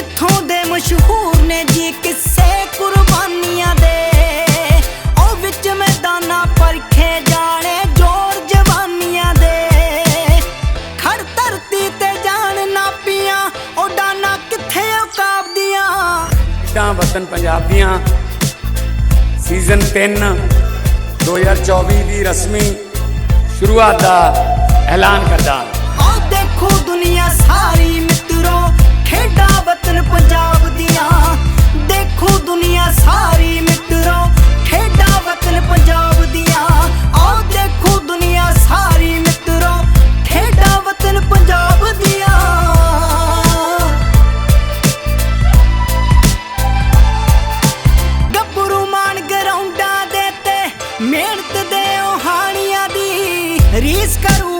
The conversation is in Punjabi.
ਮਸ਼ਹੂਰ ਨੇ ਜੀ ਕਿੱਸੇ ਕੁਰਬਾਨੀਆਂ ਦੇ। ਉਹ ਵਿੱਚ ਮੈਦਾਨਾਂ ਪਰਖੇ ਜਾਣੇ ਜੋਰ ਜਵਾਨੀਆਂ ਦੇ। ਖੜ ਧਰਤੀ ਤੇ ਜਾਣ ਨਾਪੀਆਂ ਉਡਾਨਾ ਕਿੱਥੇ ਔਕਾਬਦੀਆਂ ਖੇਡਾਂ ਵਤਨ ਪੰਜਾਬ ਦੀਆਂ। ਸੀਜ਼ਨ 3 2024 ਦੀ ਰਸਮੀ ਸ਼ੁਰੂਆਤ ਦਾ ਐਲਾਨ ਕਰਦਾ ਉਹ ਦੇਖੋ Riscar o